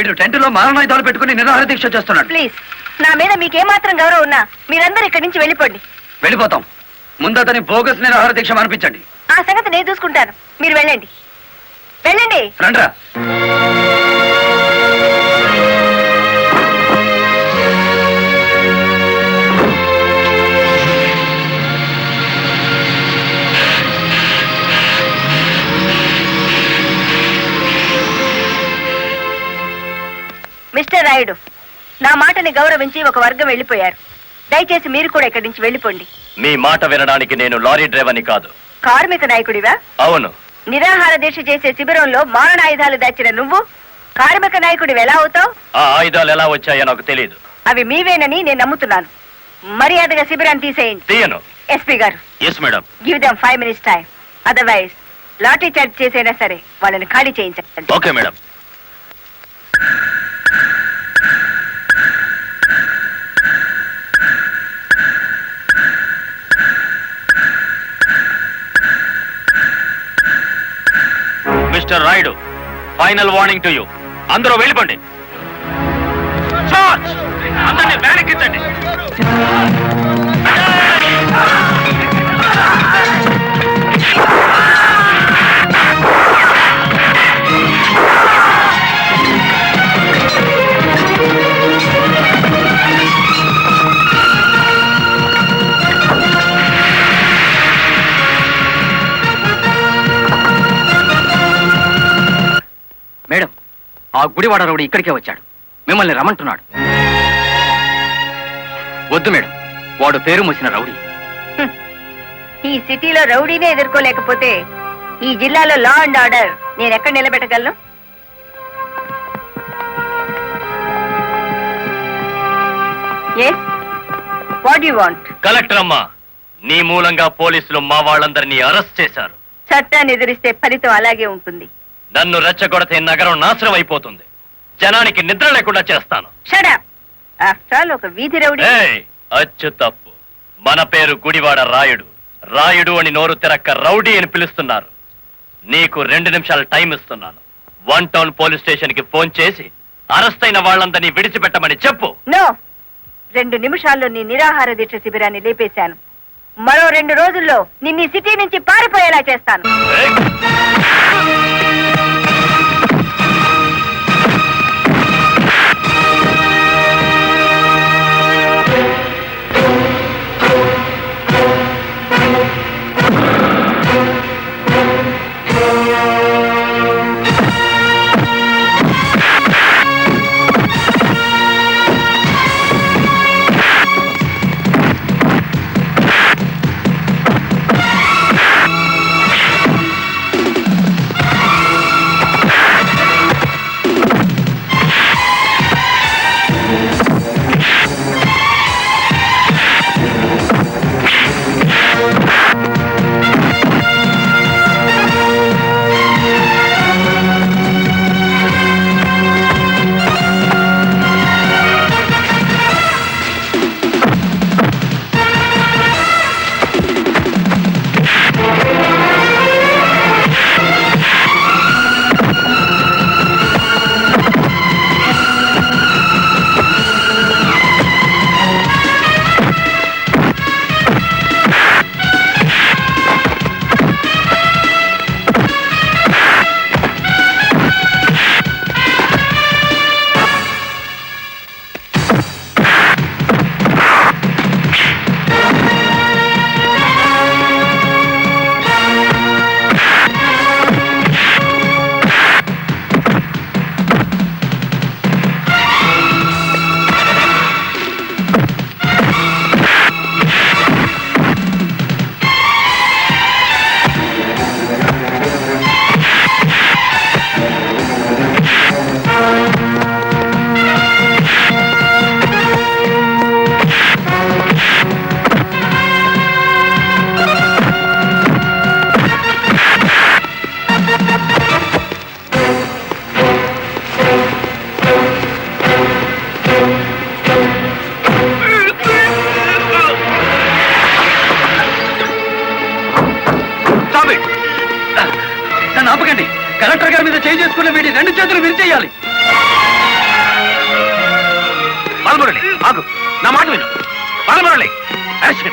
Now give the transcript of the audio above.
వీడు టెంట్లో మారణాయుధాలు పెట్టుకుని నిరాహార దీక్ష చేస్తున్నాడు ప్లీజ్ నా మీద మీకేమాత్రం గౌరవం ఉన్నా మీరందరూ ఇక్కడి నుంచి వెళ్ళిపోండి. వెళ్ళిపోతాం. ముందు అతని బోగస్ నిరాహార దీక్ష అనిపించండి ఆ సంగతి నేను చూసుకుంటాను. మీరు వెళ్ళండి. వెళ్ళండి. రండ్రా. మిస్టర్ రాయుడు నా మాటని గౌరవించి ఒక వర్గం వెళ్ళిపోయారు. దయచేసి మీరు కూడా ఇక్కడి నుంచి వెళ్ళిపోండి. మీ మాట వినడానికి నేను లారీ డ్రైవర్ని కాదు. కార్మిక నాయకుడివా? అవును. నిరాహార దీక్ష చేసే శిబిరంలో మారణాయుధాలు దాచిన నువ్వు? కార్మిక నాయకుడివి ఎలా అవుతావు? ఆ ఆయుధాలు ఎలా వచ్చాయో నాకు తెలియదు అవి మీవేనని నేను నమ్ముతున్నాను. మర్యాదగా శిబిరాన్ని తీసేయండి. తీయను. ఎస్పీ గారు. Yes madam give them five minutes time otherwise lathi charge చేసైనా సరే వాళ్ళని ఖాళీ చేయించండి. Okay madam mister Rayudu. Final warning to you. అందరూ వెళ్ళిపోండి. ఆ గుడివాడ రౌడీ ఇక్కడికే వచ్చాడు. మిమ్మల్ని రమ్మంటున్నాడు. వద్దు మేడం వాడు పేరు మూసిన రౌడీ. ఈ సిటీలో రౌడీనే ఎదుర్కోలేకపోతే ఈ జిల్లాలో లా అండ్ ఆర్డర్ నేను ఎక్కడ నిలబెట్టగలను? వాట్ యు వాంట్ కలెక్టర్ అమ్మా నీ మూలంగా పోలీసులు మా వాళ్ళందరినీ అరెస్ట్ చేశారు. చట్టాన్ని ఎదిరిస్తే ఫలితం అలాగే ఉంటుంది. నన్ను రెచ్చగొడితే నగరం నాశనం అయిపోతుంది జనానికి నిద్ర లేకుండా చేస్తాను. ఒక వీధి రౌడీ. అచ్చు తప్పు. మన పేరు గుడివాడ రాయుడు. రాయుడు అని నోరు తిరక్క రౌడీ అని పిలుస్తున్నారు. నీకు రెండు నిమిషాలు టైం ఇస్తున్నాను. వన్ టౌన్ పోలీస్ స్టేషన్కి ఫోన్ చేసి అరెస్ట్ అయిన వాళ్ళందరినీ విడిచిపెట్టమని చెప్పు. రెండు నిమిషాల్లో నీ నిరాహార దీక్ష శిబిరాన్ని లేపేశాను. మరో రెండు రోజుల్లో నిన్ను సిటీ నుంచి పారిపోయేలా చేస్తాను. కలెక్టర్ గారి మీద చేయి చేసుకున్న వీడి రెండు చేతులు విరిచేయాలి. బాలమురళి ఆగు. నా మాట విను. బాలమురళి అరెస్ట్